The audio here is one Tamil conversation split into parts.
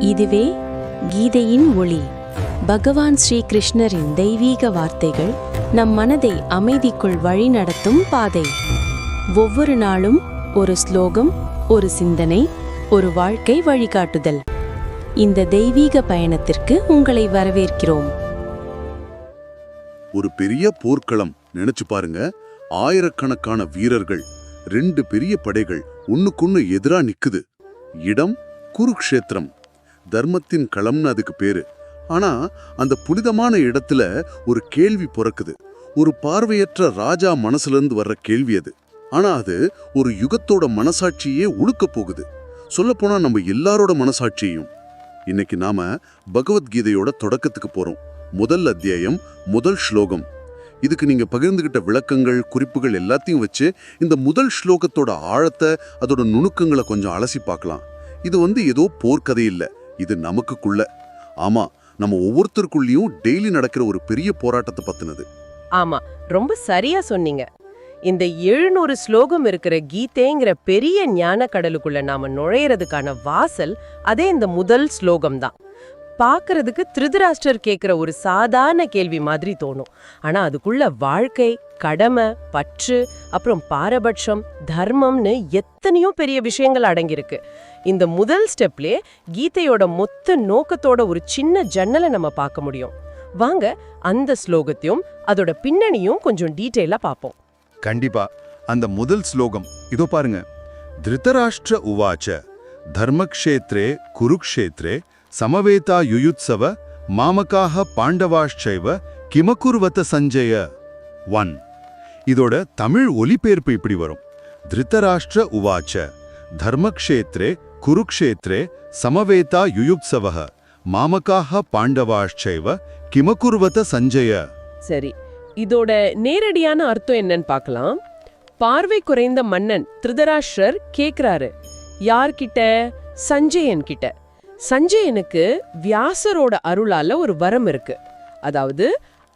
இதுவே கீதையின் ஒளி. பகவான் ஸ்ரீ கிருஷ்ணரின் தெய்வீக வார்த்தைகள் நம் மனதை அமைதிக்குள் வழிநடத்தும் பாதை. ஒவ்வொரு நாளும் ஒரு ஸ்லோகம் ஒரு சிந்தனை ஒரு வாழ்க்கை வழிகாட்டுதல். இந்த தெய்வீக பயணத்திற்கு உங்களை வரவேற்கிறோம். ஒரு பெரிய போர்க்களம் நினைச்சு பாருங்க. ஆயிரக்கணக்கான வீரர்கள் ரெண்டு பெரிய படைகள் ஒன்னுக்குன்னு எதிரா நிக்குது. இடம் குருக்ஷேத்திரம். தர்மத்தின் களம்னு அதுக்கு பேரு. ஆனா அந்த புனிதமான இடத்துல ஒரு கேள்வி பிறக்குது. ஒரு பார்வையற்ற ராஜா மனசுல இருந்து வர்ற கேள்வி அது. ஆனா அது ஒரு யுகத்தோட மனசாட்சியே உழுக்க போகுது. சொல்லப்போனா நம்ம எல்லாரோட மனசாட்சியையும். இன்னைக்கு நாம பகவத்கீதையோட தொடக்கத்துக்கு போறோம். முதல் அத்தியாயம் முதல் ஸ்லோகம். இதுக்கு நீங்க பகிர்ந்துகிட்ட விளக்கங்கள் குறிப்புகள் எல்லாத்தையும் வச்சு இந்த முதல் ஸ்லோகத்தோட ஆழத்தை அதோட நுணுக்கங்களை கொஞ்சம் அலசி பார்க்கலாம். இது வந்து ஏதோ போர்க்கதை இல்லை. இது நமக்குள்ள ஆமா நம்ம ஒவ்வொருத்தருக்குள்ளேயும் டெய்லி நடக்கிற ஒரு பெரிய போராட்டத்தை பத்தினது. ஆமா ரொம்ப சரியா சொன்னீங்க. இந்த எழுநூறு ஸ்லோகம் இருக்கிற கீதைங்கிற பெரிய ஞான கடலுக்குள்ள நாம நுழையறதுக்கான வாசல் அதே இந்த முதல் ஸ்லோகம் தான். பார்க்கறதுக்கு திருதராஷ்டர் கேட்குற ஒரு சாதாரண கேள்வி மாதிரி தோணும். ஆனா அதுக்குள்ள வாழ்க்கை கடமை பற்று அப்புறம் பாரபட்சம் தர்மம்னு எத்தனையோ பெரிய விஷயங்கள் அடங்கியிருக்கு. இந்த முதல் ஸ்டெப்லே கீதையோட மொத்த நோக்கத்தோட ஒரு சின்ன ஜன்னலை நம்ம பார்க்க முடியும். வாங்க அந்த ஸ்லோகத்தையும் அதோட பின்னணியும் கொஞ்சம் டீட்டெயிலா பார்ப்போம். கண்டிப்பா அந்த முதல் ஸ்லோகம் இதோ பாருங்க. திருத்தராஷ்டிர உவாச்ச தர்மக்ஷேத்ரே குருக்ஷேத்ரே சமவேதா யுயுத்சவ மாமகாக பாண்டவாஷ்சைவ கிமகுர்வத சஞ்சய ஒன் இதோட தமிழ் ஒலிபெயர்ப்பு இப்படி வரும். திருத்தராஷ்டிர உவாச்ச தர்மக்ஷேத்ரே குருக்ஷேத்ரே சமவேதா யுயுத்சவ மாமகாக பாண்டவாஷ்சைவ கிமகுர்வத சஞ்சய. சரி இதோட நேரடியான அர்த்தம் என்னன்னு பார்க்கலாம். பார்வை குறைந்த மன்னன் திருதராஷ்டர் கேக்குறாரு. யார்கிட்ட? சஞ்சயன் கிட்ட சஞ்சயனுக்கு வியாசரோட அருளால ஒரு வரம் இருக்கு. அதாவது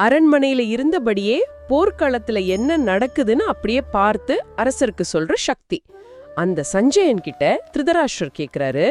அரண்மனையில இருந்தபடியே போர்க்களத்துல என்ன நடக்குதுன்னு அப்படியே பார்த்து அரசருக்கு சொல்ற சக்தி. அந்த சஞ்சயன் கிட்ட திருதராஷ்டர் கேக்குறாரு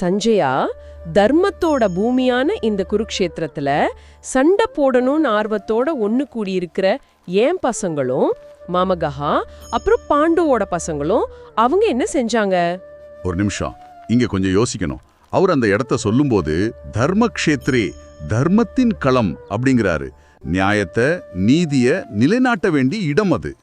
சஞ்சயா தர்மத்தோட பூமியான இந்த குருக்ஷேத்திரத்துல சண்டை போடணும்னு ஆர்வத்தோட ஒண்ணு கூடி இருக்கிற ஏன் பசங்களும் மாமகஹா அப்புறம் பாண்டுவோட பசங்களும் அவங்க என்ன செஞ்சாங்க? ஒரு நிமிஷம் இங்க கொஞ்சம் யோசிக்கணும். அவர் அந்த இடத்த சொல்லும்போது தர்மக்ஷேத்ரே தர்மத்தின் களம் அப்படிங்கிறாரு. நியாயத்தை நீதிய நிலைநாட்ட வேண்டிய இடம் அது.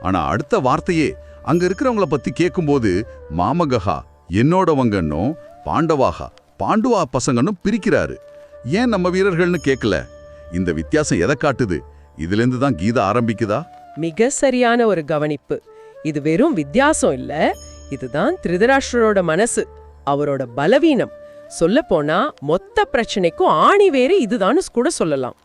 ஆனா அடுத்த வார்த்தையே அங்க இருக்கிறவங்கள பத்தி கேட்கும்போது மாமகஹா என்னோடவங்கன்னும் பாண்டவாகா பாண்டுவா பசங்கன்னும் பிரிக்கிறாரு. ஏன் நம்ம வீரர்கள்னு கேட்கல இந்த வித்தியாசம் எதை காட்டுது? இதுலேருந்து தான் கீதா ஆரம்பிக்குதா? மிக சரியான ஒரு கவனிப்பு. இது வெறும் வித்தியாசம் இல்ல இதுதான் திருதராஷ்டரோட மனசு அவரோட பலவீனம். சொல்லப்போனா மொத்த பிரச்சனைக்கும் ஆணி வேறு இதுதான்னு கூட சொல்லலாம்.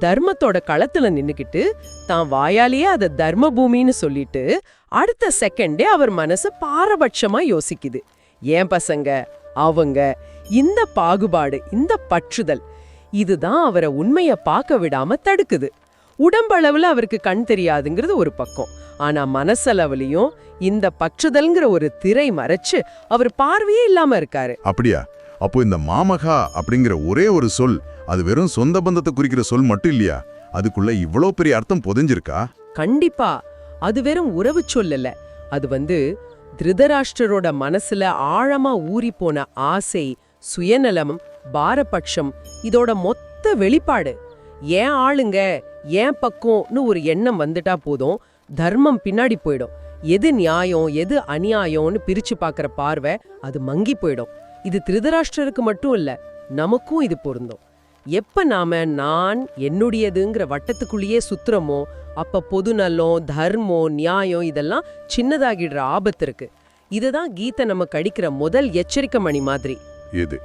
தர்மத்தோட களத்துல நின்னுக்கிட்டு தான் வாயாலேயே அத தர்ம பூமின்னு சொல்லிட்டு அடுத்த செகண்டே அவர் மனசு பாரபட்சமா யோசிக்குது. ஏன் பசங்க? அவங்க. இந்த பாகுபாடு இந்த பற்றுதல் இதுதான் அவரை உண்மைய பார்க்க விடாம தடுக்குது. உடம்பளவுல அவருக்கு கண் தெரியாதுங்கிறது ஒரு பக்கம். ஆனா மனசளவுலயும் இந்த பற்றுதல்ங்கிற ஒரு திரை மறைச்சு அவர் பார்வையே இல்லாம இருக்காரு. அப்படியா? அப்போ இந்த மாமகா அப்படிங்கிற ஒரே ஒரு சொல் அது வெறும் சொந்த பந்தத்தை குறிக்கிற சொல் மட்டும் இல்லையா? அதுக்குள்ள இவ்வளோ பெரிய அர்த்தம் புதைஞ்சிருக்கா? கண்டிப்பா. அது வெறும் உறவு சொல்லல அது வந்து திருதராஷ்டரோட மனசுல ஆழமா ஊறி போன ஆசை சுயநலம் பாரபட்சம் இதோட மொத்த வெளிப்பாடு. ஏன் ஆளுங்க ஏன் பக்கம்னு ஒரு எண்ணம் வந்துட்டா போதும் தர்மம் பின்னாடி போயிடும். எது நியாயம் எது அநியாயம்னு பிரிச்சு பார்க்கற பார்வை அது மங்கி போயிடும். இது திருதராஷ்டிரருக்கு மட்டும் இல்ல நமக்கும் இது பொருந்தும். எப்ப நாம நான் என்னுடையதுங்கிற வட்டத்துக்குள்ளேயே சுத்துறோமோ அப்ப பொது நலம் தர்மம் நியாயம் இதெல்லாம் சின்னதாகிடுற ஆபத்து இருக்கு. இதுதான் கீதை நம்ம கடிக்கிற முதல் எச்சரிக்கை மணி மாதிரி. இது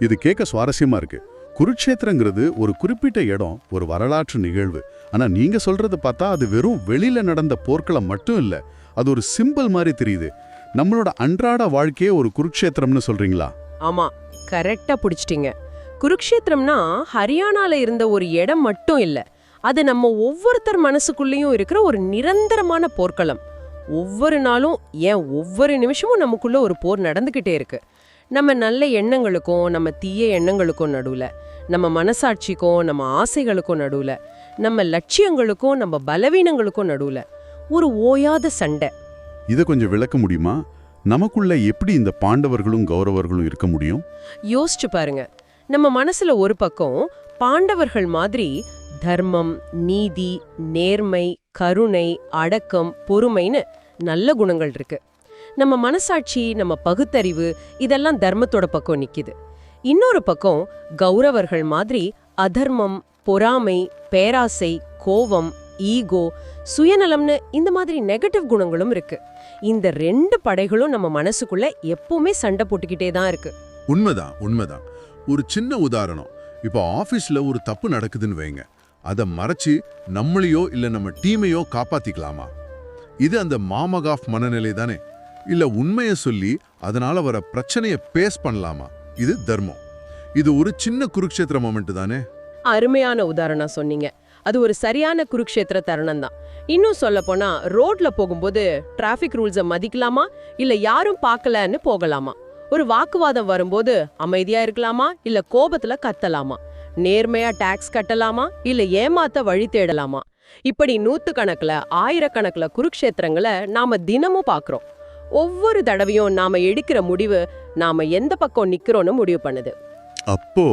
இது கேட்க சுவாரஸ்யமா இருக்கு. குருட்சேத்திரங்கிறது ஒரு குறிப்பிட்ட இடம் ஒரு வரலாற்று நிகழ்வு. ஆனா நீங்க சொல்றது பார்த்தா அது வெறும் வெளியில நடந்த போர்க்களம் மட்டும் இல்ல அது ஒரு சிம்பிள் மாதிரி தெரியுது. நம்மளோட அன்றாட வாழ்க்கையே ஒரு குருட்சேத்திரம்னு சொல்றீங்களா? ஆமா. கரெக்டா புடிச்சிட்டீங்க. குருக்ஷேத்திரம்னா ஹரியானால இருந்த ஒரு இடம் மட்டும் இல்ல. அது நம்ம ஒவ்வொருத்தர் மனசுக்குள்ளேயும் இருக்கிற ஒரு நிரந்தரமான போர்க்களம். ஒவ்வொரு நாளும் ஏன் ஒவ்வொரு நிமிஷமும் நமக்குள்ள ஒரு போர் நடந்துகிட்டே இருக்கு. நம்ம நல்ல எண்ணங்களுக்கும் நம்ம தீய எண்ணங்களுக்கும் நடுவுல. நம்ம மனசாட்சிக்கும் நம்ம ஆசைகளுக்கும் நடுவுல. நம்ம லட்சியங்களுக்கும் நம்ம பலவீனங்களுக்கும் நடுவுல. ஒரு ஓயாத சண்டை. இதை கொஞ்சம் விளக்க முடியுமா? நமக்குள்ள எப்படி இந்த பாண்டவர்களும் கௌரவர்களும் இருக்க முடியும்? யோசிச்சு பாருங்க. நம்ம மனசுல ஒரு பக்கம் பாண்டவர்கள் மாதிரி தர்மம் நீதி நேர்மை கருணை அடக்கம் பொறுமைன்னு நல்ல குணங்கள் இருக்கு. நம்ம மனசாட்சி நம்ம பகுத்தறிவு இதெல்லாம் தர்மத்தோட பக்கம் நிக்குது. இன்னொரு பக்கம் கௌரவர்கள் மாதிரி அதர்மம் பொறாமை பேராசை கோவம் ஈகோ சுயநலம்னு இந்த மாதிரி நெகட்டிவ் குணங்களும் இருக்கு. இந்த ரெண்டு படைகளும் நம்ம மனசுக்குள்ள எப்பவுமே சண்டை போட்டுக்கிட்டே தான் இருக்கு. உண்மைதான் உண்மைதான். ஒரு சின்ன உதாரணம். இப்போ ஆபீஸ்ல ஒரு தப்பு நடக்குதுன்னு வைங்க. அதை மறைச்சு நம்மளையோ இல்ல நம்ம டீமையோ காப்பாத்திக்கலாமா? இது அந்த மாமகாஃப் மனநிலை தானே? இல்ல உண்மையை சொல்லி அதனால வர பிரச்சனையை பேஸ் பண்ணலாமா? இது தர்மம். இது ஒரு சின்ன குருக்ஷேத்திர மொமெண்ட் தானே? அருமையான உதாரணம் சொன்னீங்க. அது ஒரு சரியான குருக்ஷேத்திர தருணம் தான் இன்னும் சொல்ல போனா ரோட்ல போகும்போது டிராஃபிக் ரூல்ஸை மதிக்கலாமா? இல்ல யாரும் பார்க்கலன்னு போகலாமா? ஒரு வாக்குவாதம் வரும்போது அமைதியா இருக்கலாமா? இல்ல கோபத்துல கத்தலாமா? நேர்மையா டாக்ஸ் கட்டலாமா? இல்ல ஏமாத்த வழி தேடலாமா? இப்படி நூத்துக்கணக்குல ஆயிரக்கணக்குல குருக்ஷேத்திரங்களை நாம தினமும் பாக்குறோம் ஒவ்வொரு தடவையும் நாம எடுக்கிற முடிவு நாம எந்த பக்கம் நிக்கிறோம்னு முடிவு பண்ணுது. அப்போ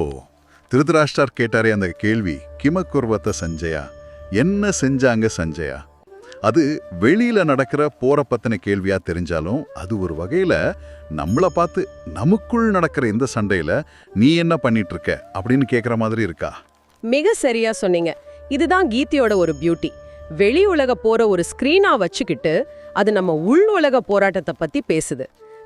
திருதராஷ்டார் கேட்டாரே அந்த கேள்வி கிமக்குர்வத்த சஞ்சயா? என்ன செஞ்சாங்க சஞ்சயா? அது வெளியில நடக்கிற போற பத்தின கேள்வியா தெரிஞ்சாலும் அது ஒரு வகையில நம்மள பார்த்து நமக்குள் நடக்கிற இந்த சண்டையில நீ என்ன பண்ணிட்டு இருக்க அப்படின்னு கேட்குற மாதிரி இருக்கா? மிக சரியா சொன்னீங்க. இதுதான் கீதையோட ஒரு பியூட்டி வெளி உலக போற ஒரு ஸ்கிரீனா வச்சுக்கிட்டு அது நம்ம உள் உலக போராட்டத்தை பத்தி பேசுது.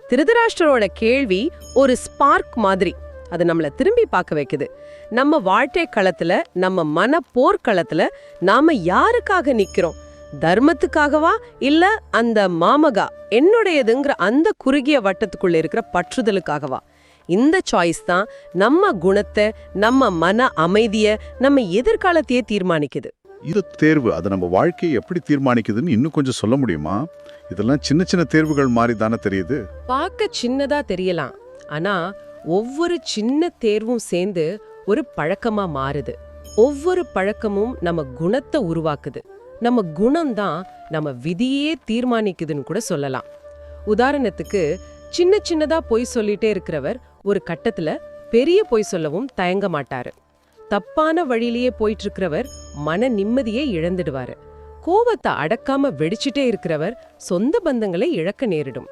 திருதராஷ்டரோட கேள்வி ஒரு ஸ்பார்க் மாதிரி. அது நம்மள திரும்பி பார்க்க வைக்குது. நம்ம வாழ்க்கை களத்துல நம்ம மன போர்க்களத்துல நாம யாருக்காக நிக்கிறோம்? தர்மத்துக்காகவா? இல்ல அந்த மாமகா என்னுடையதுங்கிற அந்த குறுகிய வட்டத்துக்குள்ள இருக்கிற பற்றுதலுக்காகவா? இந்த சாய்ஸ் தான் நம்ம குணத்தை நம்ம மன அமைதிய நம்ம எதிர்காலத்தையே தீர்மானிக்குது. இது தேர்வு. அதை நம்ம வாழ்க்கையை எப்படி தீர்மானிக்குதுன்னு இன்னும் கொஞ்சம் சொல்ல முடியுமா? இதெல்லாம் சின்ன சின்ன தேர்வுகள் மாதிரி தானே தெரியுது? பார்க்க சின்னதா தெரியலாம். ஆனா ஒவ்வொரு சின்ன தேர்வும் சேர்ந்து ஒரு பழக்கமா மாறுது. ஒவ்வொரு பழக்கமும் நம்ம குணத்தை உருவாக்குது. நம்ம குணம்தான் நம்ம விதியே தீர்மானிக்குதுன்னு கூட சொல்லலாம். உதாரணத்துக்கு சின்ன சின்னதா பொய் சொல்லிட்டே இருக்கிறவர் ஒரு கட்டத்துல பெரிய பொய் சொல்லவும் தயங்க மாட்டாரு. தப்பான வழியிலேயே போயிட்டு இருக்கிறவர் மன நிம்மதியை இழந்துடுவாரு. கோவத்தை அடக்காம வெடிச்சிட்டே இருக்கிறவர் சொந்த பந்தங்களை இழக்க நேரிடும்.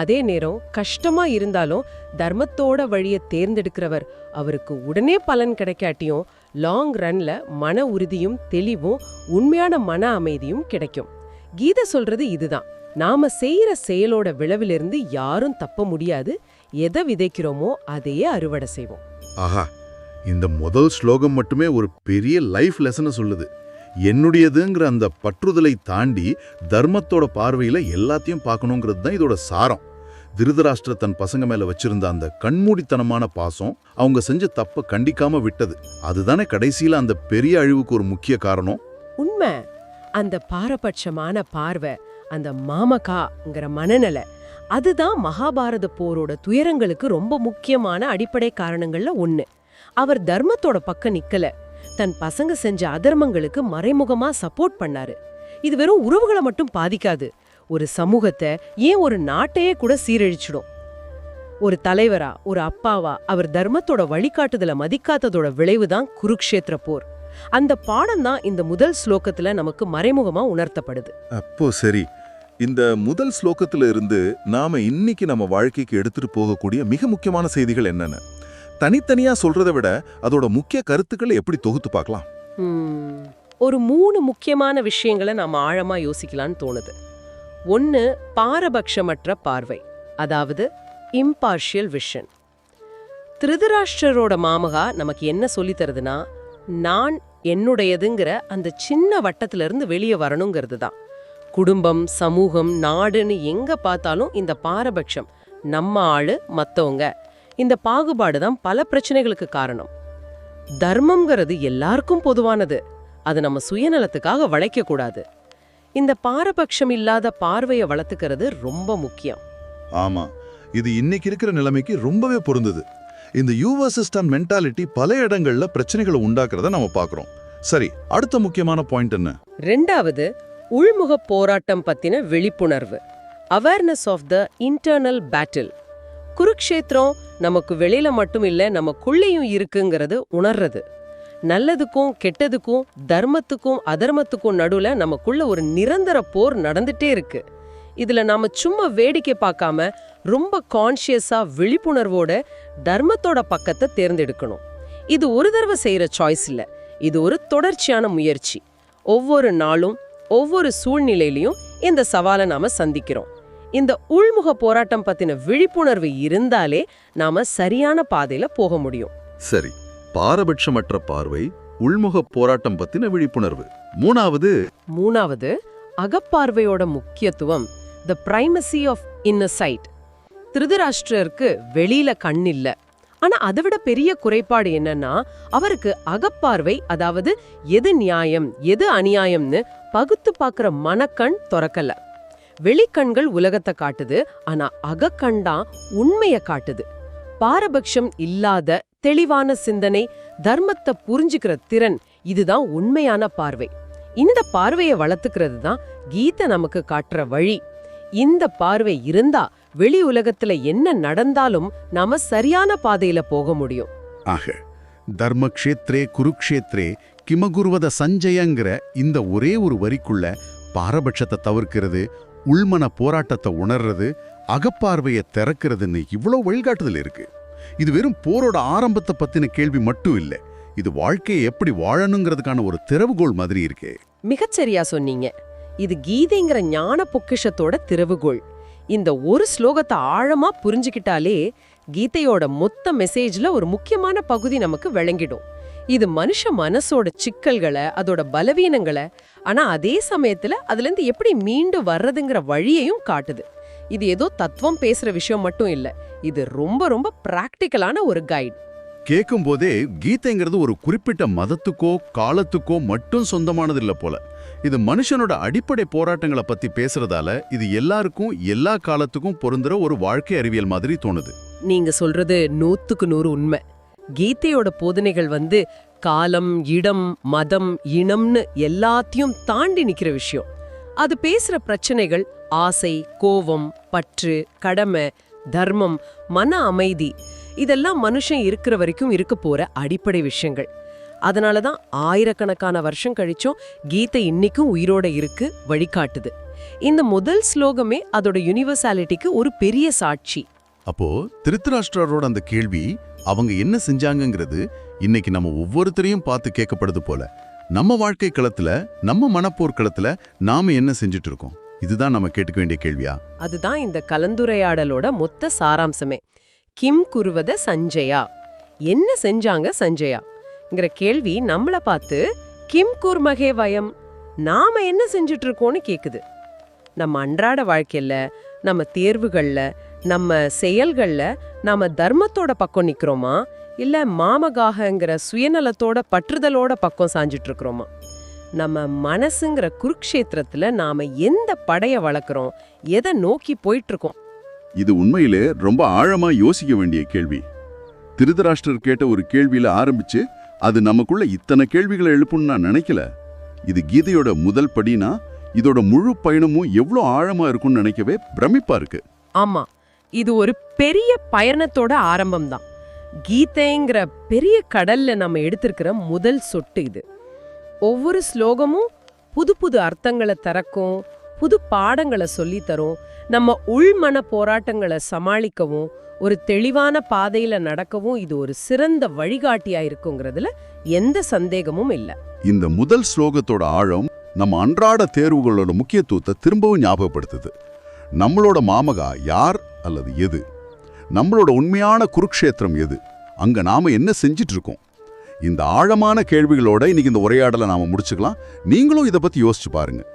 அதே நேரம் கஷ்டமா இருந்தாலும் தர்மத்தோட வழியை தேர்ந்தெடுக்கிறவர். அவருக்கு உடனே பலன் கிடைக்காட்டியும் லாங் ரன்ல மன உறுதியும் தெளிவும் உண்மையான மன அமைதியும் கிடைக்கும். கீதை சொல்றது இதுதான். நாம செய்யற செயலோட விளைவிலிருந்து யாரும் தப்ப முடியாது. எதை விதைக்கிறோமோ அதையே அறுவடை செய்வோம். ஆஹா இந்த முதல் ஸ்லோகம் மட்டுமே ஒரு பெரிய லைஃப் லெசனை சொல்லுது. என்னுடையதுங்கிற அந்த பற்றுதலை தாண்டி தர்மத்தோட பார்வையில் எல்லாத்தையும் பார்க்கணுங்கிறது தான் இதோட சாரம். திருதராஷ்டிர தன் பசங்க மேலே வச்சிருந்த அந்த கண்மூடித்தனமான பாசம் அவங்க செஞ்ச தப்பை கண்டிக்காம விட்டது. அதுதானே கடைசியில் அந்த பெரிய அழிவுக்கு ஒரு முக்கிய காரணம்? உண்மை. அந்த பாரபட்சமான பார்வை அந்த மாமகாங்கிற மனநிலை அதுதான் மகாபாரத போரோட துயரங்களுக்கு ரொம்ப முக்கியமான அடிப்படை காரணங்கள்ல ஒன்று அவர் தர்மத்தோட பக்கம் நிக்கல. தன் பசங்க செஞ்ச அதர்மங்களுக்கு மறைமுகமா சப்போர்ட் பண்ணாரு. இது வெறும் உறவுகளை மட்டும் பாதிக்காது. ஒரு சமூகத்தை ஏன் ஒரு நாட்டையே கூட சீரழிச்சிடும்? ஒரு தலைவரா ஒரு அப்பாவா அவர் தர்மத்தோட வழிகாட்டுதலை மதிக்காததோட விளைவுதான் குருக்ஷேத்திர போர். அந்த பாடம் தான் இந்த முதல் ஸ்லோகத்துல நமக்கு மறைமுகமா உணர்த்தப்படுது. அப்போ சரி இந்த முதல் ஸ்லோகத்துல இருந்து நாம இன்னைக்கு நம்ம வாழ்க்கைக்கு எடுத்துட்டு போகக்கூடிய மிக முக்கியமான செய்திகள் என்னென்ன? தனித்தனியா சொல்றதை விட அதோட முக்கிய கருத்துக்களை எப்படி தொகுத்து பார்க்கலாம்? ஒரு மூணு முக்கியமான விஷயங்களை நாம் ஆழமா யோசிக்கலாம்னு தோணுது. ஒன்று பாரபட்சமற்ற பார்வை அதாவது இம்பார்ஷியல் விஷன் திருதராஷ்டிரரோட மாமகா நமக்கு என்ன சொல்லித் தருதுன்னா நான் என்னுடையதுங்கிற அந்த சின்ன வட்டத்திலிருந்து வெளியே வரணுங்கிறது தான். குடும்பம் சமூகம் நாடுன்னு எங்க பார்த்தாலும் இந்த பாரபட்சம் நம்ம ஆளு மற்றவங்க இந்த பாகுபாடு தான் பல பிரச்சனைகளுக்கு காரணம். தர்மம்ங்கிறது எல்லாருக்கும் பொதுவானது. அது நம்ம சுயநலத்துக்காக வளைக்க கூடாது. இந்த பாரபட்சம் இல்லாத பார்வையை வளர்த்துக்கிறது ரொம்ப முக்கியம். ஆமா. இது இன்னைக்கு இருக்கிற நிலைமைக்கு ரொம்பவே பொருந்தது. இந்த யூவர்சிஸ்டன் மென்டாலிட்டி பல இடங்கள்ல பிரச்சனைகளை உண்டாக்குறத நம்ம பார்க்கறோம். சரி அடுத்த முக்கியமான பாயிண்ட் என்ன? ரெண்டாவது உள்முக போராட்டம் பத்தின விழிப்புணர்வு. Awareness of the internal battle Kurukshetra நமக்கு வெளியில மட்டும் இல்லை நமக்குள்ளேயும் இருக்குங்கிறது உணர்றது. நல்லதுக்கும் கெட்டதுக்கும் தர்மத்துக்கும் அதர்மத்துக்கும் நடுவில் நமக்குள்ள ஒரு நிரந்தர போர் நடந்துட்டே இருக்கு. இதில் நாம சும்மா வேடிக்கை பார்க்காம ரொம்ப கான்ஷியஸாக விழிப்புணர்வோட தர்மத்தோட பக்கத்தை தேர்ந்தெடுக்கணும். இது ஒரு தடவை செய்கிற சாய்ஸ் இல்லை. இது ஒரு தொடர்ச்சியான முயற்சி. ஒவ்வொரு நாளும் ஒவ்வொரு சூழ்நிலையிலையும் இந்த சவாலை நாம் சந்திக்கிறோம். இந்த உள்முக போராட்டம் பத்தின விழிப்புணர்வு இருந்தாலே நாம சரியான பாதையில போக முடியும். சரி பாரபட்சமற்ற பார்வை உள்முக போராட்டம் பத்தின விழிப்புணர்வு. மூணாவது மூணாவது அகப்பார்வையோட முக்கியத்துவம் த பிரைமசி ஆஃப் இன்னசைட் திருதராஷ்டிரருக்கு வெளியில கண் இல்ல. ஆனா அதை விட பெரிய குறைபாடு என்னன்னா அவருக்கு அகப்பார்வை அதாவது எது நியாயம் எது அநியாயம்னு பகுத்து பார்க்கிற மனக்கண் திறக்கல. வெளிக்கண்கள் உலகத்தை காட்டுது ஆனா அகக்கண்தான் உண்மைய காட்டுது. பாரபட்சம் இல்லாத தெளிவான சிந்தனை தர்மத்தை புரிஞ்சுக்கிற திறன் இதுதான் உண்மையான பார்வை. இந்த பார்வையை வளர்த்துக்கிறது தான் கீதை நமக்கு காட்டுற வழி. இந்த பார்வை இருந்தா வெளி உலகத்துல என்ன நடந்தாலும் நாம சரியான பாதையில போக முடியும். ஆக தர்மக்ஷேத்ரே குருக்ஷேத்ரே கிமகுருவத சஞ்சயங்கிற இந்த ஒரே ஒரு வரிக்குள்ள பாரபட்சத்தை தவிர்க்கிறது உள்மன போராட்டத்தை உணர்றது அகப்பார்வையை திறக்கிறதுன்னு இவ்வளோ வழிகாட்டுதல் இருக்கு. இது வெறும் போரோட ஆரம்பத்தை பத்தின கேள்வி மட்டும் இல்லை இது வாழ்க்கையை எப்படி வாழணுங்கிறதுக்கான ஒரு திறவுகோள் மாதிரி இருக்கு. மிகச்சரியா சொன்னீங்க. இது கீதைங்கிற ஞான பொக்கிஷத்தோட திறவுகோள். இந்த ஒரு ஸ்லோகத்தை ஆழமா புரிஞ்சுக்கிட்டாலே கீதையோட மொத்த மெசேஜ்ல ஒரு முக்கியமான பகுதி நமக்கு விளங்கிடும். இது மனுஷ மனசோட சிக்கல்களை அதோட பலவீனங்களை ஆனா அதே சமயத்துல அதுல இருந்து எப்படி மீண்டு வர்றதுங்கிற வழியையும் காட்டுது. இது ஏதோ தத்துவம் பேசுற விஷயம் மட்டும் இல்ல இது ரொம்ப ரொம்ப பிராக்டிக்கலான ஒரு கைட் கேட்கும் போதே கீதைங்கிறது ஒரு குறிப்பிட்ட மதத்துக்கோ காலத்துக்கோ மட்டும் சொந்தமானது இல்ல போல. இது மனுஷனோட அடிப்படை போராட்டங்களை பத்தி பேசுறதால இது எல்லாருக்கும் எல்லா காலத்துக்கும் பொருந்துற ஒரு வாழ்க்கை அறிவியல் மாதிரி தோணுது. நீங்க சொல்றது நூத்துக்கு நூறு உண்மை. கீதையோட போதனைகள் வந்து காலம் இடம் மதம் இனம்னு எல்லாத்தையும் தாண்டி நிக்கிற விஷயம். அது பேசுற பிரச்சனைகள் ஆசை கோவம் பற்று கடமை தர்மம் மன அமைதி இதெல்லாம் மனுஷன் இருக்கிற வரைக்கும் இருக்க போற அடிப்படை விஷயங்கள். அதனால தான் ஆயிரக்கணக்கான வருஷம் கழிச்சும் கீதை இன்னைக்கும் உயிரோட இருக்கு வழிகாட்டுது. இந்த முதல் ஸ்லோகமே அதோட யுனிவர்சாலிட்டிக்கு ஒரு பெரிய சாட்சி. அப்போ திருத்தராஷ்டிரரோட அந்த கேள்வி அவங்க என்ன செஞ்சாங்கங்கிறது இன்னைக்கு நம்ம ஒவ்வொருத்தரையும் பார்த்து கேட்கப்படுது போல. நம்ம வாழ்க்கை களத்துல நம்ம மனப்போர் களத்துல நாம என்ன செஞ்சுட்டு இருக்கோம் இதுதான் நம்ம கேட்டுக்க வேண்டிய கேள்வியா? அதுதான் இந்த கலந்துரையாடலோட மொத்த சாராம்சமே. கிம் குருவத சஞ்சயா. என்ன செஞ்சாங்க சஞ்சயாங்கிற கேள்வி நம்மள பார்த்து கிம் குர்மகே வயம் நாம என்ன செஞ்சுட்டு இருக்கோம்னு கேக்குது. நம்ம அன்றாட வாழ்க்கையில நம்ம தேர்வுகள்ல நம்ம செயல்கள்ல நாம தர்மத்தோட பக்கம் நிக்கிறோமா? இல்ல மாமகாகங்கிற சுயநலத்தோட பற்றுதலோட பக்கம் சாஞ்சிட்டு இருக்கிறோமா நம்ம மனசுங்கிற குருக்ஷேத்திரத்துல நாம எந்த படைய வளர்க்குறோம்? எதை நோக்கி போயிட்டு இருக்கோம் இது உண்மையிலே ரொம்ப ஆழமா யோசிக்க வேண்டிய கேள்வி. திருதராஷ்டிரர் கேட்ட ஒரு கேள்வியில ஆரம்பிச்சு அது நமக்குள்ள இத்தனை கேள்விகளை எழுப்புன்னு நான் நினைக்கல. இது கீதையோட முதல் படினா இதோட முழு பயணமும் எவ்வளோ ஆழமா இருக்கும்னு நினைக்கவே பிரமிப்பா இருக்கு. ஆமா. இது ஒரு பெரிய பயணத்தோட ஆரம்பம் தான் கீதைங்கிற பெரிய கடல்ல நம்ம எடுத்திருக்கிற முதல் சொட்டு இது. ஒவ்வொரு ஸ்லோகமும் புது புது அர்த்தங்களை திறக்கும் புது பாடங்களை சொல்லித் தரும் நம்ம உள்மன போராட்டங்களை சமாளிக்கவும் ஒரு தெளிவான பாதையில நடக்கவும் இது ஒரு சிறந்த வழிகாட்டியா இருக்குங்கிறதுல எந்த சந்தேகமும் இல்லை. இந்த முதல் ஸ்லோகத்தோட ஆழம் நம்ம அன்றாட தேர்வுகளோட முக்கியத்துவத்தை திரும்பவும் ஞாபகப்படுத்துது. நம்மளோட மாமகா யார் அல்லது எது? நம்மளோட உண்மையான குருக்ஷேத்திரம் எது? அங்க நாம என்ன செஞ்சிட்டு இருக்கோம் இந்த ஆழமான கேள்விகளோட இன்னைக்கு இந்த உரையாடலை நாம முடிச்சுக்கலாம். நீங்களும் இதை பத்தி யோசிச்சு பாருங்க.